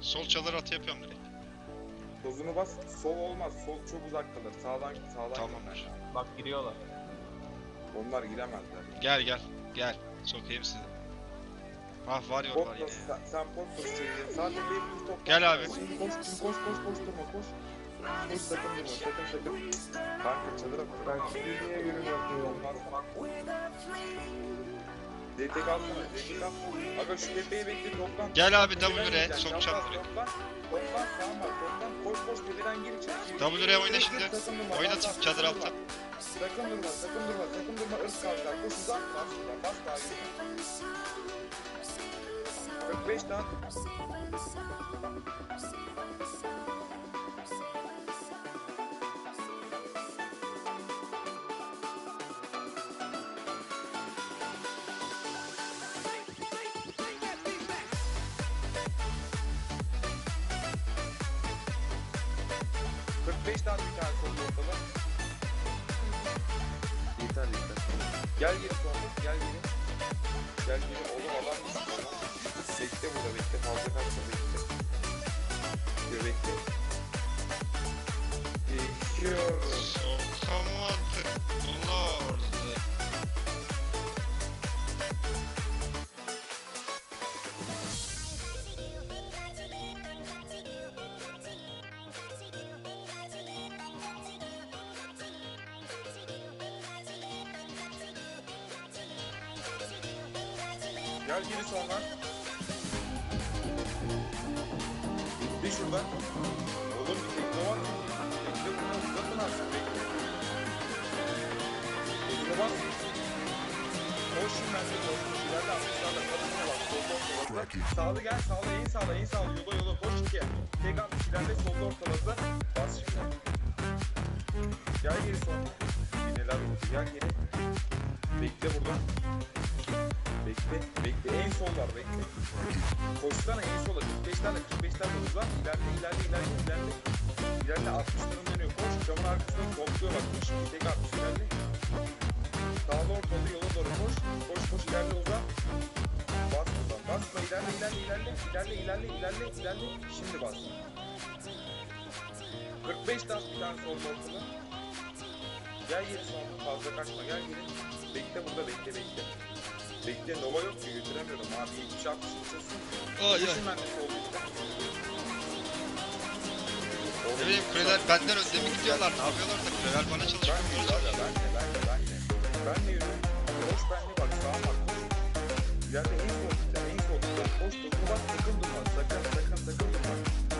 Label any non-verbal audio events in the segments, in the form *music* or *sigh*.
Sol çalır atı yapıyorum direkt. Tozunu bas. Sol olmaz. Sol çok uzak kalır. Sağdan sağdan Tamamdır. lazım. Bak giriyorlar. Onlar giremezler. Gel gel. Gel. Sokayım sizi. Ah var Pot var yine ya. sen, sen pot bas çevirin. Sadece bir top. Gel abi. Koş, koş, koş, koş, durma, koş. Koş, sakın durma, sakın, sakın. Kanka çadıra bak. Ben şimdi niye yürümüyorum? Olmaz. DTK alsana. DTK. Aga şu tepeyi bekle toplan. Gel abi WR sokacağım direkt. Toplan. Toplan tamam bak toplan. Koş koş tepeden gir içeri. WR oyna şimdi. Oynatın çadır altı. Sakın durma, sakın durma, sakın durma, ırk kalkar. Koş uzak, bas şuradan, bas daha yürü. 45 tane. 5 tane bir tane oldu ortada. Yeter yeter. Gel geri sonra gel geri. Gel geri oğlum adam şey Bekle burada bekle fazla kaçma bekle. Diyor bekle. Geçiyorum. Sokamadım. Gel geri sonra. Bir şuradan. Oğlum bir tekne var mı? Bekle bunu uzatın artık. Tekne bas. Koş şimdi ben de koş. İleride atmışlarla kadınla bak. Solda ortalarda. Sağlı gel sağlı en sağlı en sağlı. Yola yola koş ikiye. Tek atmış ileride solda ortalarda. Bas şimdi. Gel geri sonra. Yine oldu. Gel geri. Bekle buradan. Bekle, bekle. En sol var, bekle. Koşsana en sola. 45 tane, 45 tane uzak. İlerle, ilerle, ilerle, ilerle. İlerle 60'ların dönüyor. Koş, camın arkasından topluyor bak. Koş, bir tek 60 ilerle. Sağlı ortalı yola doğru koş. Koş, koş, ilerle uzak. Bas buradan, basma. ilerle, ilerle, ilerle. İlerle, ilerle, ilerle, ilerle. Şimdi bas. 45 tane bir tane sol ortalı. Gel geri sonra fazla kaçma gel geri. Bekle burada bekle bekle. Bekle Nova yok ki götüremiyorum abi 70 60 uçuyorsun. Ay ay. Ben üstte. Ne bileyim kuleler benden önde mi gidiyorlar? Ne yapıyorlar da kuleler bana Ben çalışmıyor. de abi ben de ben de ben de. Ben de yürü. Koş ben de bak sağa bak. İleride en gider en gider. Koş dokun bak sakın durma sakın sakın sakın durma.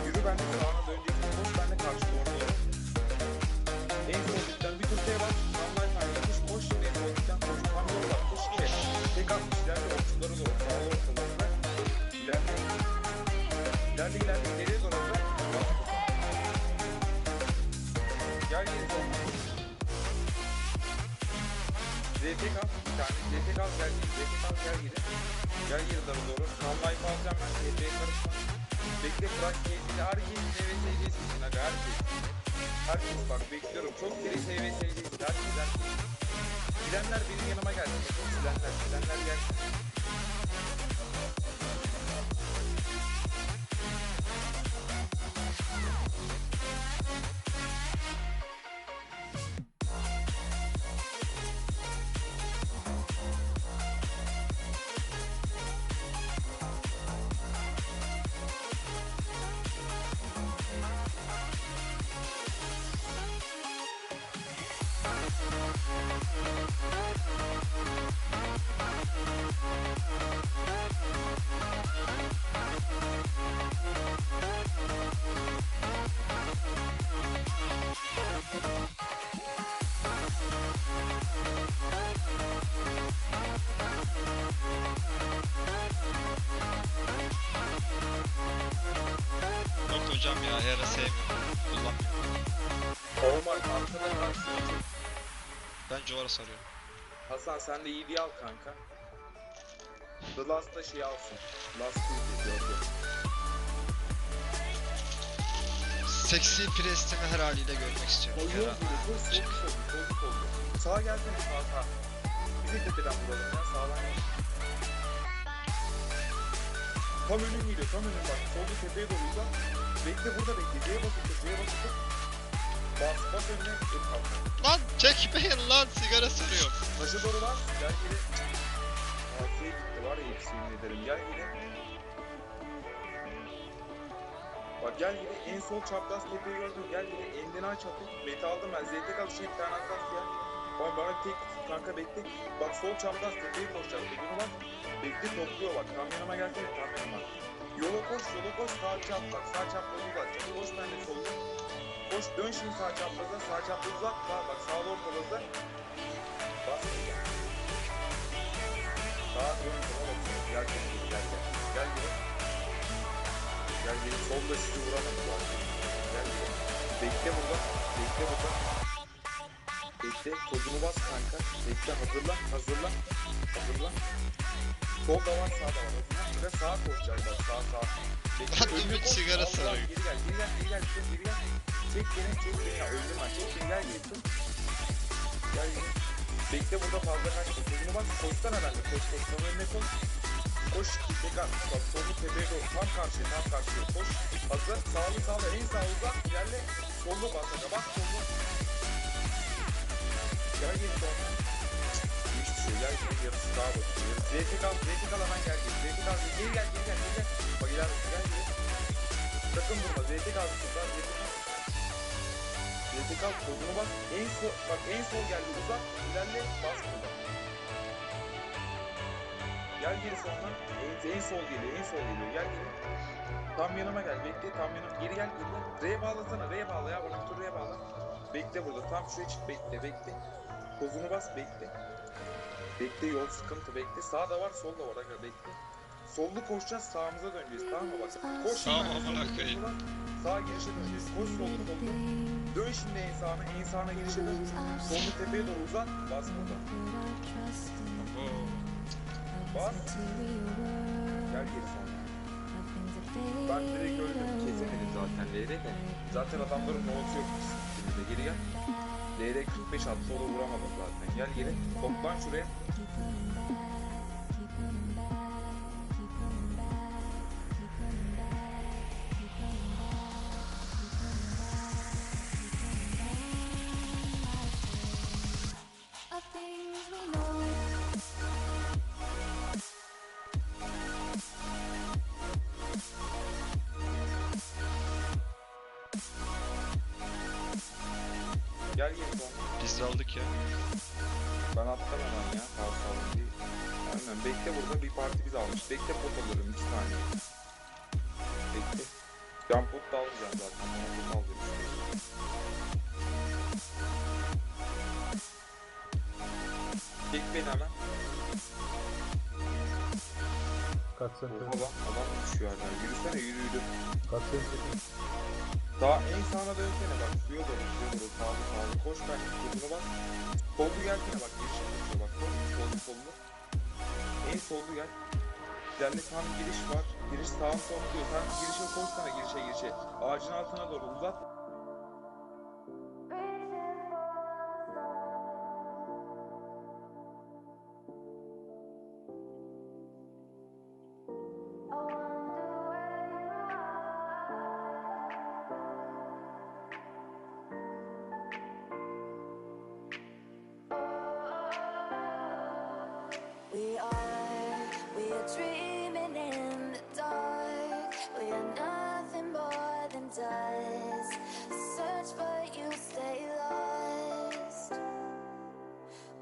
Yürü ben de sağına döneceksin koş ben de karşı doğru Gel geri doğru life alacağım ben. ZT'ye karışma. Bekle bırak keyfini. Herkes SV seviyesisin aga herkes. Herkes bak bekliyorum. Çok kere seviyesi. Herkes herkes. Bilenler benim yanıma gelsin. Hocam ya Hera sevmiyorum. Kullanmıyorum. Olmaz. Arkada kalsın. Ben Jora sarıyorum. Hasan sen de iyi al kanka. The Last'ta şey alsın. Last Tuesday gördüm. Seksi Prestim'i her haliyle görmek istiyorum. Gibi. Sol sol sol sol. Sağa sağa sağa. Bizi tepeden vuralım ya sağdan gel. Tam geliyor. Tam önün bak. Solda tepeye doğru. Bekle burada bekle. C'ye basıp tut. C'ye basıp tut. Bas bas önüne. Dur kalk. Lan çekmeyin lan sigara sarıyorum. Taşı doğru lan. Gel geri. Altıya gitti var ya hepsi yemin ederim. Gel geri. Bak gel geri. En sol çapraz tepeyi gördüm. Gel geri. Endini aç atın. Beti aldım ben. Zeytek alışın bir tane atlas gel. Bak bana tek kanka bekle. Bak sol çapraz tepeyi koşacağız. Tekini bak. Bekle topluyor bak. Tam yanıma gelsene tam yanıma. Yola koş, yola koş. Sağ çap bak. Sağ çaprazı uzatacak. Koş ben de solda. Koş dön şimdi sağ çapraza. Sağ çaprazı uzat. Sağ bak sağda ortalıkta. Bas. Sağa dön sola bakıyorum. Gel gel gel gel. Gel gel. Gel gel. Solda sizi vuramadı zaten. Gel gel. Bekle burada. Bekle burada. Bekle. Kodunu bas kanka. Bekle hazırla. Hazırla. Hazırla. Sol da var sağ da var. Hazırla. Ve sağa koşacağız bak. Sağ sağ. Bekle. Önüne koş. sigara sarıyor. Geri gel. Geri gel. Geri gel. Çek geri gel. Çek beni. Çek beni. Ya öldüm ben. Çek beni. Gel geri. Tut. Gel geri. Bekle burada fazla kaçma. Sözünü bak. Koşsana benimle. Koş koş. Tam önüne koş. Koş. Tekrar. Bak solunu tepeye doğru. Tam karşıya. Tam karşıya. Koş. Hazır. Sağlı sağlı. En sağ uzak. İlerle. Sollu bas. Bak sollu. Gel geri sonra. Hiçbir şey. Gel geri. Yarısı sağa bakıyor. Yarısı. Zeytik al. Zeytik al hemen gel geri. Zeytik al. Geri gel. Geri gel. Geri gel. Bak ilerle. Gel geri. Sakın durma. Zeytik al. Şuradan. Zeytik al. Zeytik al. Solunu bak. En sol. Bak en sol geldi. Uzak. İlerle. Bas burada. Gel geri sonra. En, en sol geliyor. En sol geliyor. Gel geri. Tam yanıma gel. Bekle. Tam yanıma. Geri gel. Geri gel. R'ye bağlasana. R'ye bağla ya. Bana tur R'ye bağla. Bekle burada. Tam şuraya çık. Bekle. Bekle. Kozunu bas. Bekle. Bekle. Yol sıkıntı. Bekle. Sağda var. Solda var. Aga. Bekle. Sollu koşacağız. Sağımıza döneceğiz. Tamam mı? Bak. Koş. Şimdi. amına koyayım. Sağ girişe döneceğiz. Koş sollu sollu. Dön şimdi en sağına. En sağına girişe dön. Sollu tepeye doğru uzat. Bas burada. Bas. Gel geri sonra. Ben direkt öldüm. Kesemedim zaten L'de de. Zaten adamların nohutu yok. Şimdi de geri gel. L'de 45 attı o da vuramadım zaten. Gel geri. Toplan şuraya. Ben attım hemen ya. Sağ değil. Aynen bekle burada bir parti biz almış. Bekle pot alırım 2 saniye. Bekle. Ben pot da alacağım zaten. Ben pot alacağım. Çek beni hemen. Kaç sen Oha lan adam düşüyor hala. Yürüsene yürü yürü. Kaç sen Daha en sağına dönsene bak. Suya doğru suya doğru. Sağlı sağlı. Koş ben kolunu bak. Sollu gelsene bak. Girişe koşuyor bak. Koş sollu sollu. En sollu gel. İleride tam giriş var. Giriş sağa topluyor. Sen girişe koşsana girişe girişe. Ağacın altına doğru uzat. Dreaming in the dark. We are nothing more than dust. Search, but you stay lost.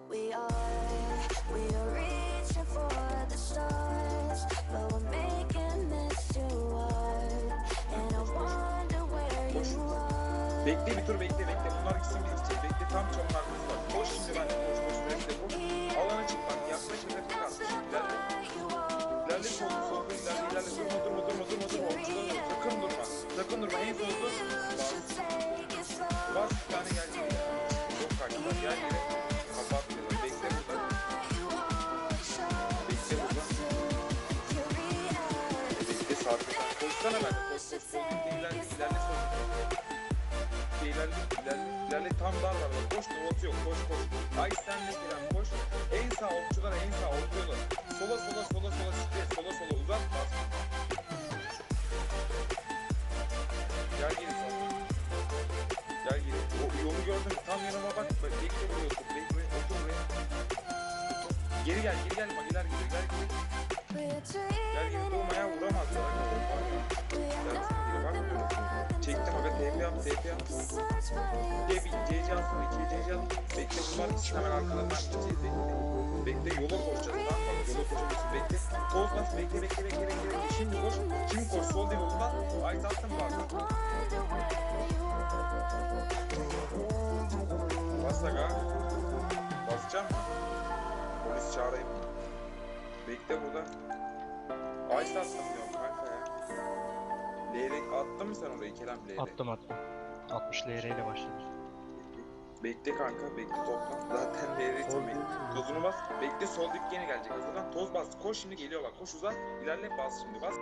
We are, we are reaching for the stars, but we're making this too hard. And I wonder where you are. Bekle bir tur bekle bekle. Bunlar gitsin biz gideceğiz. Bekle tam arkası var. Koş şimdi ben koş koş bekle koş. Alana çık bak. Yaklaş hedef kalk. İlerle. İlerle soldu soldu ilerle ilerle. Durma durma durma durma durma. Sakın durma. Sakın durma. En soldu. Bas. Bas bir tane geri. Yok kaçtılar. Gel geri. Kapat diyorlar. Bekle burada. Bekle burada. Bekle sarkıdan. Koşsana ben de. Koş koş. Sol bekle ilerle. İlerle sol. İlerle ilerle. Tam dar var. Koş novası yok. Koş koş. Ay sen ne giren koş. En sağ okçulara en sağ okçulara sola sola sola sola şikre, sola sola uzat bas. Gel geri sol. Gel geri. O yolu gördün tam yanıma bak. Bekle buraya otur. Bekle otur buraya. Geri gel geri gel. Bak iler geri gel geri. Gel geri durmaya vuramaz. Gel geri bak. Çektim aga TP yap TP yap. Bir bir CC alsın. iki CC al. Bekle bunlar hemen arkalarından gideceğiz. Bekle. Yola koşacağız. Tamam mı? Yola koşacağız. Bekle. Toz bas. Bekle bekle bekle bekle. Şimdi koş. Şimdi koş. Sol değil yolda. Ay tattım var. Wonder where you Bas aga. Basacağım? Polis çağırayım? Bekle burada. Ay sattım diyorum ya. Leyrek attın mı sen orayı Kerem leyrek? Attım attım. 60 LR ile başladı. Bekle kanka bekle topla. Zaten değil mi? Tozunu bas. Bekle sol gene gelecek hazırlan. Toz bas. Koş şimdi geliyor bak. Koş uzat. İlerle bas şimdi bas.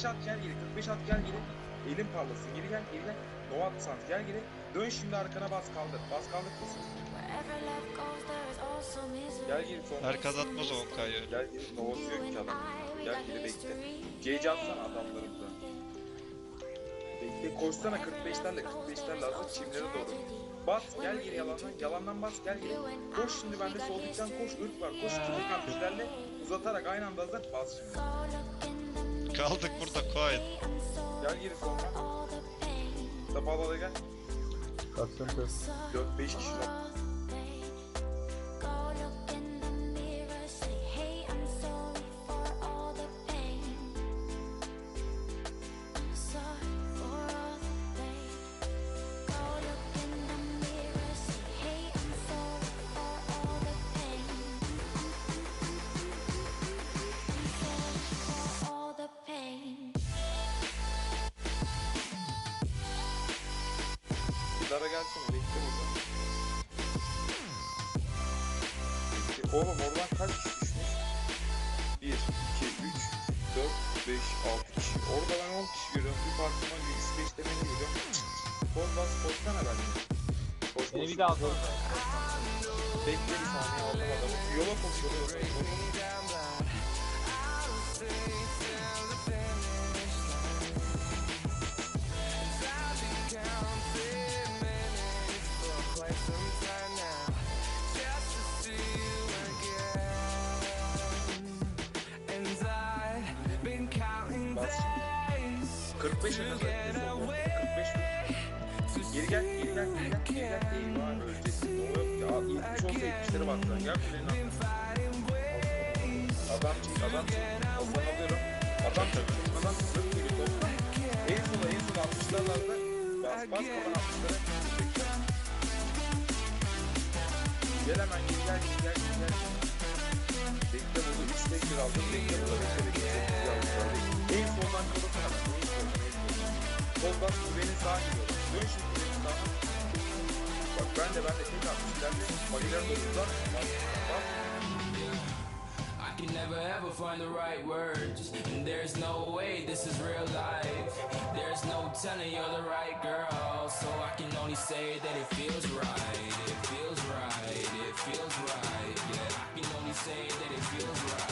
45 at gel geri. 45 at gel geri. Elin parlasın. Geri gel geri gel. Nova at sans gel geri. Dön şimdi arkana bas kaldır. Bas kaldır kızım. Wherever love goes, there is also misery. Gel geri son. Herkes atmaz o Onkay'ı. Gel geri. Nova'sı yok ki adam. Gel geri bekle. CC atsana adamlarımıza. Bekle koşsana 45'lerle 45'lerle hazır çimlere doğru. Bas gel geri yalandan yalandan bas gel geri. Koş şimdi bende sol dipten koş ırk var koş kimi kampçilerle uzatarak aynı anda hazır bas şimdi. *laughs* Kaldık burada quiet. Gel geri sonra. Tapala gel. Katsın ters. 4-5 kişi Oğlum oradan kaç kişi düşmüş? 1, 2, 3, 4, 5, 6 kişi. Orada ben 10 kişi görüyorum. Bir partıma 3, 5 demeni görüyorum. Koz bas koşsana bende. Koş koş. Beni bir daha koy. Bekle bir saniye aldım adamı. Yola koş yola yola. 45 en az. 45 vur. Geri gel, geri gel, geri gel, geri gel. Eyvah öleceksin. Ne yok ya. 70 olsa 70'leri bak sen. Gel altına. Adam çek, adam çek. Hasan alıyorum. Adam çek, adam çek. Zırt gibi topla. En sola, en sola 60'larlarda. Bas, bas kalan 60'lara. Gel hemen gel, gel, geri gel. Bekle burada 3 tek bir aldım. Bekle, de ben de. I can never ever find the right words. And there's no way this is real life. There's no telling you're the right girl. So I can only say that it feels right. It feels right. It feels right. Yeah, I can only say that it feels right.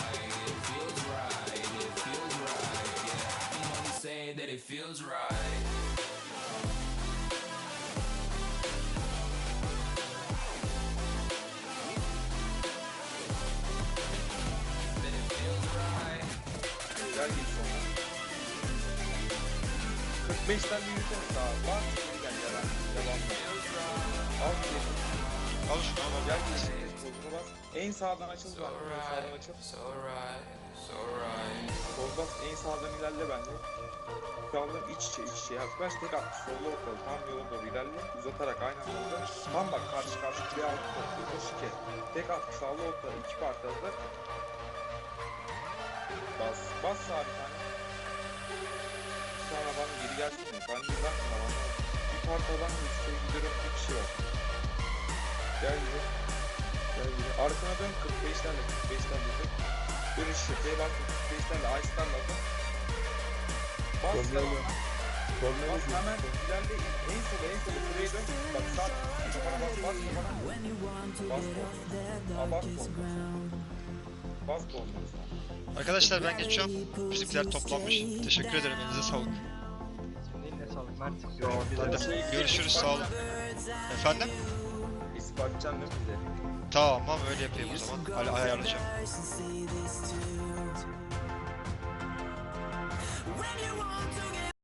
45'ten bir yürüsene sağa. Bak gel yalan. Devam et. Al geri. Al şunu al al. Gel. En sağdan açıl bak. En sağdan açıl. Sol bas. En sağdan ilerle bence. Kaldın iç içe iç içe. Yaklaş tek at. Solda ortalı. Tam yola doğru ilerle. Uzatarak aynı anda. Tam bak karşı karşı bir altı toplu. Koş iki. Tek at. Sağlı ortalı. iki parti hazır. Bas. Bas sağa bir tane. Tane adam geri gelsin. Ben de bırakma bana. Bir parti adam üstte gidiyorum. Bir kişi var. Gel geri. Gel geri. Arkana dön 45'lerle 45'lerle dön. Dön işte. Şeye bak 45'lerle. Ice'larla dön. Bas Kornaya sen dön. ona. Kornaya Bas hemen ilerle. En sola en sola buraya dön. Bak sağ. Kafana bas bas kafana. Bas kolunu. Aa, bas kolunu. Bas kolunu. Arkadaşlar ben geçiyorum. Bizimkiler toplanmış. Teşekkür ederim. Elinize sağlık. Mert. Hadi görüşürüz sağ olun. Efendim? İspatçan değil mi bize? Tamam öyle yapayım o zaman. Hala ayarlayacağım. When you want to get